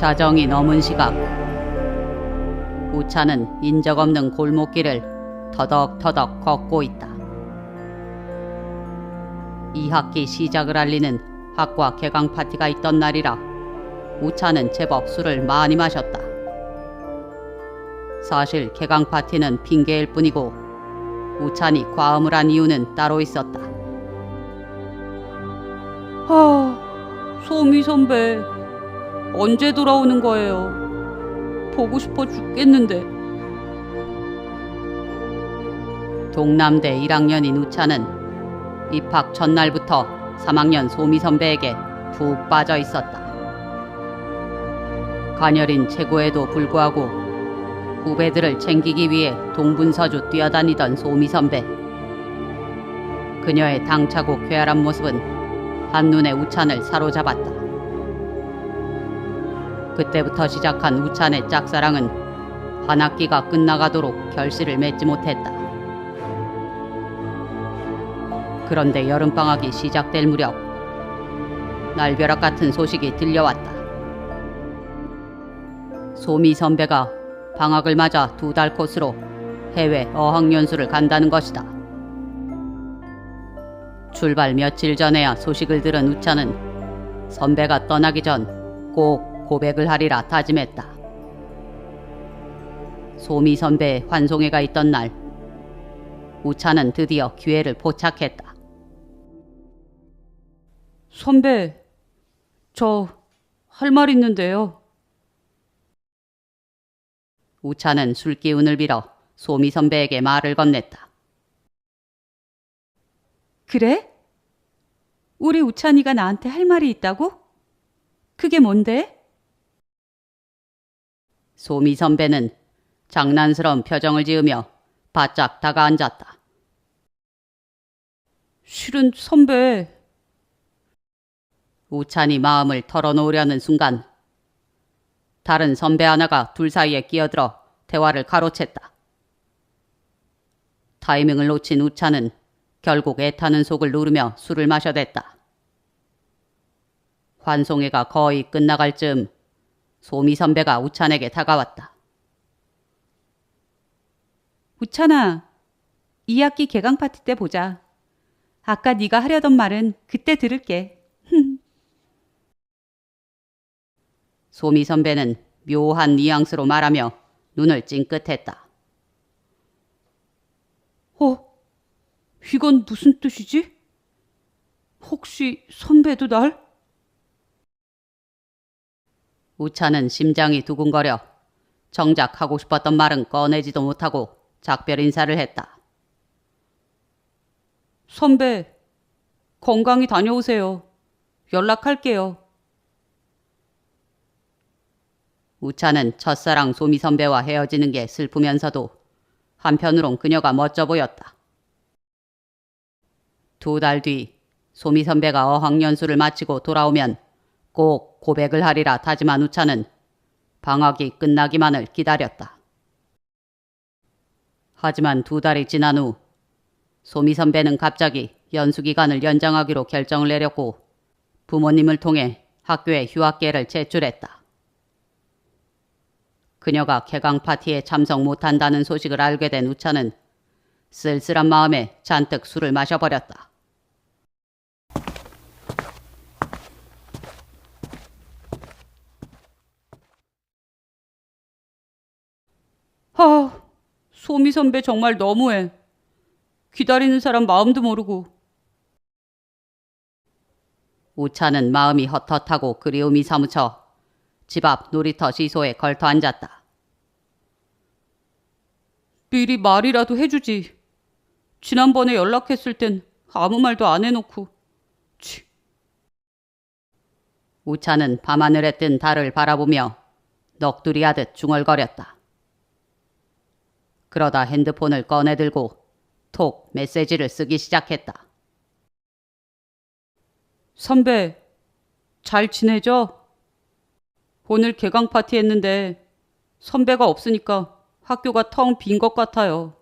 자정이 넘은 시각 우차는 인적 없는 골목길을 터덕터덕 걷고 있다. 2학기 시작을 알리는 학과 개강 파티가 있던 날이라 우차는 제법 술을 많이 마셨다. 사실 개강 파티는 핑계일 뿐이고 우찬이 과음을 한 이유는 따로 있었다. 아, 소미 선배 언제 돌아오는 거예요? 보고 싶어 죽겠는데. 동남대 1학년인 우찬은 입학 전날부터 3학년 소미 선배에게 푹 빠져 있었다. 가녀린 체구에도 불구하고 후배들을 챙기기 위해 동분서주 뛰어다니던 소미 선배. 그녀의 당차고 쾌활한 모습은 한눈에 우찬을 사로잡았다. 그때부터 시작한 우찬의 짝사랑은 한 학기가 끝나가도록 결실을 맺지 못했다. 그런데 여름방학이 시작될 무렵 날벼락 같은 소식이 들려왔다. 소미 선배가 방학을 맞아 두 달 코스로 해외 어학연수를 간다는 것이다. 출발 며칠 전에야 소식을 들은 우차는 선배가 떠나기 전 꼭 고백을 하리라 다짐했다. 소미 선배의 환송회가 있던 날 우차는 드디어 기회를 포착했다. 선배, 저 할 말 있는데요. 우차는 술 기운을 빌어 소미 선배에게 말을 건넸다. 그래? 우리 우찬이가 나한테 할 말이 있다고? 그게 뭔데? 소미 선배는 장난스러운 표정을 지으며 바짝 다가앉았다. 실은 선배, 우찬이 마음을 털어놓으려는 순간 다른 선배 하나가 둘 사이에 끼어들어 대화를 가로챘다. 타이밍을 놓친 우찬은 결국 애타는 속을 누르며 술을 마셔댔다. 환송회가 거의 끝나갈 즈음 소미 선배가 우찬에게 다가왔다. 우찬아, 2학기 개강 파티 때 보자. 아까 네가 하려던 말은 그때 들을게. 소미 선배는 묘한 뉘앙스로 말하며 눈을 찡긋했다. 어? 이건 무슨 뜻이지? 혹시 선배도 날? 우차는 심장이 두근거려 정작 하고 싶었던 말은 꺼내지도 못하고 작별 인사를 했다. 선배, 건강히 다녀오세요. 연락할게요. 우차는 첫사랑 소미 선배와 헤어지는 게 슬프면서도 한편으론 그녀가 멋져 보였다. 두 달 뒤 소미 선배가 어학연수를 마치고 돌아오면 꼭 고백을 하리라 다짐한 우차는 방학이 끝나기만을 기다렸다. 하지만 두 달이 지난 후 소미 선배는 갑자기 연수 기간을 연장하기로 결정을 내렸고 부모님을 통해 학교에 휴학계를 제출했다. 그녀가 개강 파티에 참석 못한다는 소식을 알게 된 우차는 쓸쓸한 마음에 잔뜩 술을 마셔버렸다. 아, 소미 선배 정말 너무해. 기다리는 사람 마음도 모르고. 우차는 마음이 헛헛하고 그리움이 사무쳐 집 앞 놀이터 시소에 걸터 앉았다. 미리 말이라도 해주지. 지난번에 연락했을 땐 아무 말도 안 해놓고. 치, 우차는 밤하늘에 뜬 달을 바라보며 넋두리 하듯 중얼거렸다. 그러다 핸드폰을 꺼내들고 톡 메시지를 쓰기 시작했다. 선배, 잘 지내죠? 오늘 개강 파티 했는데 선배가 없으니까 학교가 텅 빈 것 같아요.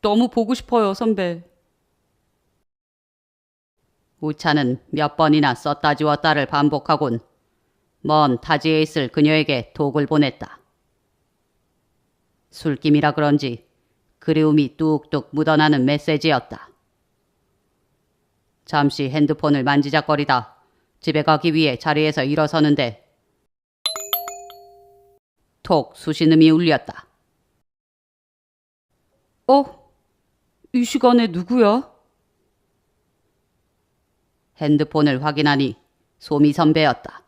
너무 보고 싶어요, 선배. 우차는 몇 번이나 썼다 지웠다를 반복하곤 먼 타지에 있을 그녀에게 톡을 보냈다. 술김이라 그런지 그리움이 뚝뚝 묻어나는 메시지였다. 잠시 핸드폰을 만지작거리다 집에 가기 위해 자리에서 일어서는데 톡 수신음이 울렸다. 어? 이 시간에 누구야? 핸드폰을 확인하니 소미 선배였다.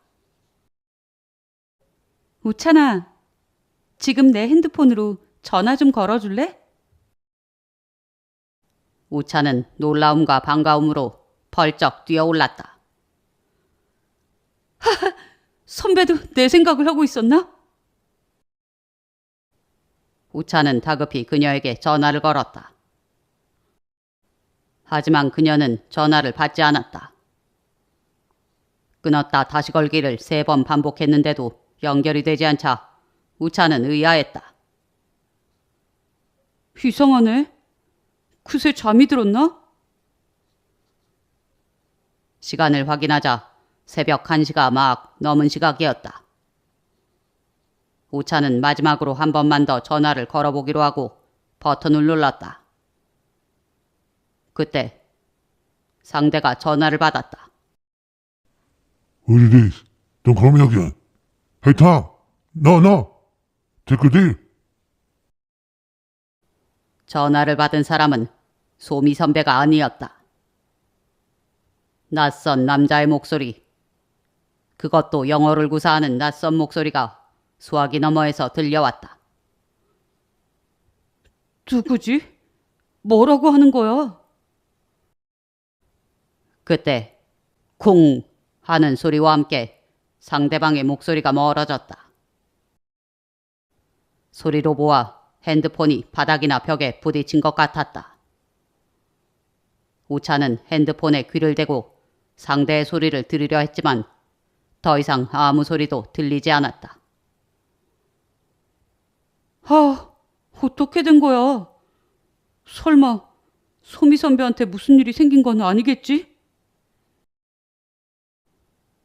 우찬아, 지금 내 핸드폰으로 전화 좀 걸어줄래? 우차는 놀라움과 반가움으로 펄쩍 뛰어올랐다. 선배도 내 생각을 하고 있었나? 우차는 다급히 그녀에게 전화를 걸었다. 하지만 그녀는 전화를 받지 않았다. 끊었다 다시 걸기를 세 번 반복했는데도 연결이 되지 않자 우차는 의아했다. 이상하네. 그새 잠이 들었나? 시간을 확인하자 새벽 1시가 막 넘은 시각이었다. 우차는 마지막으로 한 번만 더 전화를 걸어보기로 하고 버튼을 눌렀다. 그때 상대가 전화를 받았다. Me again. Hey Tom, no, no. Deal. 전화를 받은 사람은 소미 선배가 아니었다. 낯선 남자의 목소리. 그것도 영어를 구사하는 낯선 목소리가 수화기 너머에서 들려왔다. 누구지? 뭐라고 하는 거야? 그때 쿵 하는 소리와 함께 상대방의 목소리가 멀어졌다. 소리로 보아 핸드폰이 바닥이나 벽에 부딪힌 것 같았다. 우차는 핸드폰에 귀를 대고 상대의 소리를 들으려 했지만 더 이상 아무 소리도 들리지 않았다. 아, 어떻게 된 거야? 설마 소미 선배한테 무슨 일이 생긴 건 아니겠지?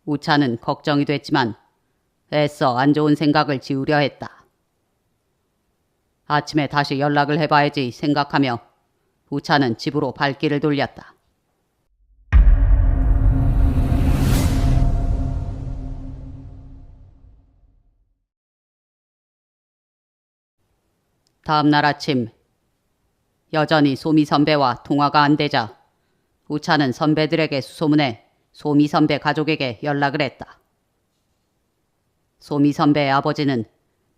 우차는 걱정이 됐지만 애써 안 좋은 생각을 지우려 했다. 아침에 다시 연락을 해봐야지 생각하며 우차는 집으로 발길을 돌렸다. 다음 날 아침 여전히 소미 선배와 통화가 안 되자 우차는 선배들에게 수소문해 소미 선배 가족에게 연락을 했다. 소미 선배의 아버지는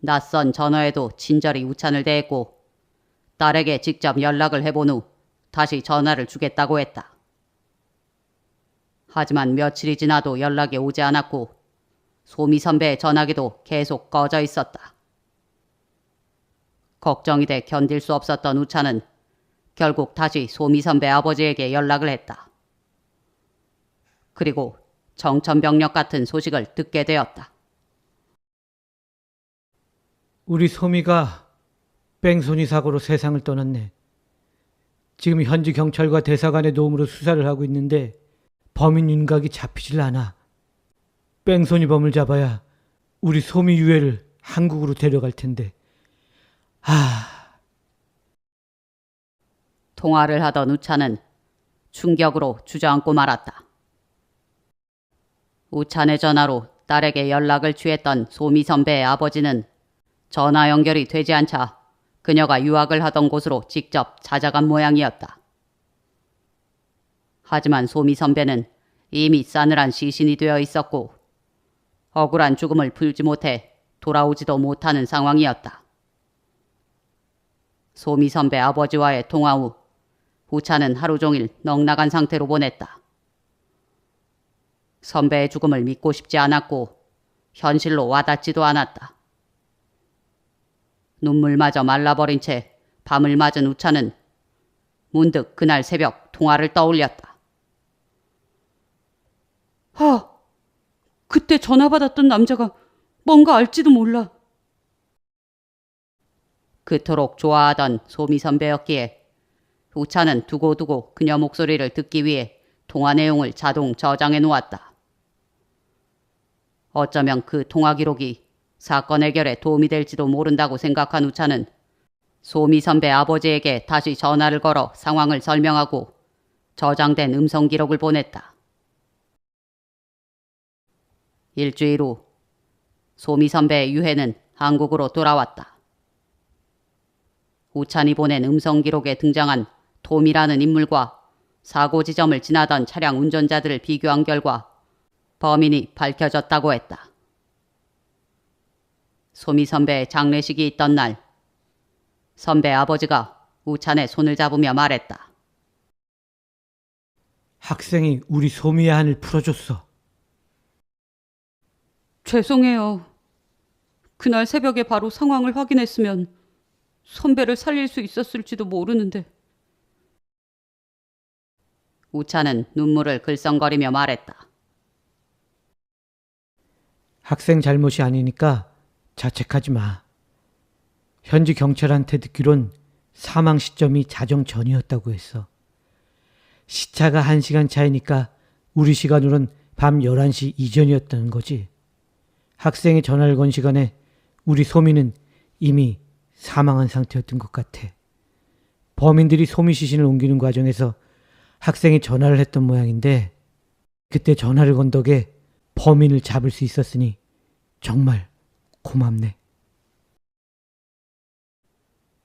낯선 전화에도 친절히 우찬을 대했고 딸에게 직접 연락을 해본 후 다시 전화를 주겠다고 했다. 하지만 며칠이 지나도 연락이 오지 않았고 소미 선배의 전화기도 계속 꺼져 있었다. 걱정이 돼 견딜 수 없었던 우찬은 결국 다시 소미 선배 아버지에게 연락을 했다. 그리고 정천병력 같은 소식을 듣게 되었다. 우리 소미가 뺑소니 사고로 세상을 떠났네. 지금 현지 경찰과 대사관의 도움으로 수사를 하고 있는데 범인 윤곽이 잡히질 않아. 뺑소니 범을 잡아야 우리 소미 유해를 한국으로 데려갈 텐데. 아, 통화를 하던 우찬은 충격으로 주저앉고 말았다. 우찬의 전화로 딸에게 연락을 취했던 소미 선배의 아버지는 전화 연결이 되지 않자 그녀가 유학을 하던 곳으로 직접 찾아간 모양이었다. 하지만 소미 선배는 이미 싸늘한 시신이 되어 있었고 억울한 죽음을 풀지 못해 돌아오지도 못하는 상황이었다. 소미 선배 아버지와의 통화 후 우차는 하루 종일 넉나간 상태로 보냈다. 선배의 죽음을 믿고 싶지 않았고 현실로 와닿지도 않았다. 눈물마저 말라버린 채 밤을 맞은 우차는 문득 그날 새벽 통화를 떠올렸다. 아, 그때 전화 받았던 남자가 뭔가 알지도 몰라. 그토록 좋아하던 소미 선배였기에 우차는 두고두고 그녀 목소리를 듣기 위해 통화 내용을 자동 저장해 놓았다. 어쩌면 그 통화 기록이 사건 해결에 도움이 될지도 모른다고 생각한 우차는 소미 선배 아버지에게 다시 전화를 걸어 상황을 설명하고 저장된 음성 기록을 보냈다. 일주일 후 소미 선배의 유해는 한국으로 돌아왔다. 우찬이 보낸 음성 기록에 등장한 톰이라는 인물과 사고 지점을 지나던 차량 운전자들을 비교한 결과 범인이 밝혀졌다고 했다. 소미 선배의 장례식이 있던 날, 선배 아버지가 우찬의 손을 잡으며 말했다. 학생이 우리 소미의 한을 풀어줬어. 죄송해요. 그날 새벽에 바로 상황을 확인했으면 선배를 살릴 수 있었을지도 모르는데 우찬은 눈물을 글썽거리며 말했다. 학생 잘못이 아니니까 자책하지 마. 현지 경찰한테 듣기론 사망 시점이 자정 전이었다고 했어. 시차가 1시간 차이니까 우리 시간으론 밤 11시 이전이었다는 거지. 학생이 전화를 건 시간에 우리 소미는 이미 사망한 상태였던 것 같아. 범인들이 소미 시신을 옮기는 과정에서 학생이 전화를 했던 모양인데 그때 전화를 건 덕에 범인을 잡을 수 있었으니 정말 고맙네.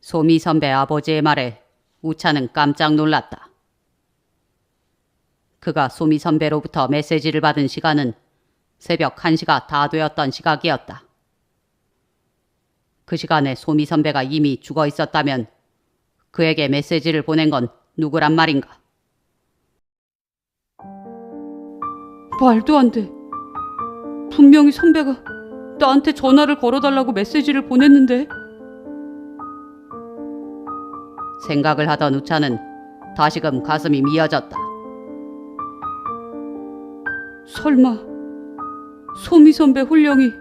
소미 선배 아버지의 말에 우찬은 깜짝 놀랐다. 그가 소미 선배로부터 메시지를 받은 시간은 새벽 1시가 다 되었던 시각이었다. 그 시간에 소미 선배가 이미 죽어 있었다면 그에게 메시지를 보낸 건 누구란 말인가? 말도 안 돼. 분명히 선배가 나한테 전화를 걸어달라고 메시지를 보냈는데 생각을 하던 우찬은 다시금 가슴이 미어졌다. 설마 소미 선배 훈령이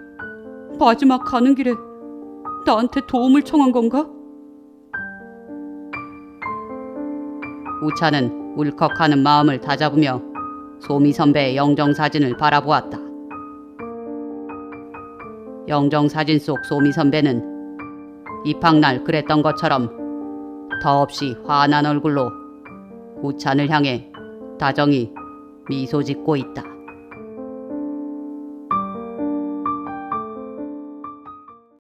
마지막 가는 길에 나한테 도움을 청한 건가? 우찬은 울컥하는 마음을 다잡으며 소미 선배의 영정 사진을 바라보았다. 영정 사진 속 소미 선배는 입학날 그랬던 것처럼 더없이 환한 얼굴로 우찬을 향해 다정히 미소 짓고 있다.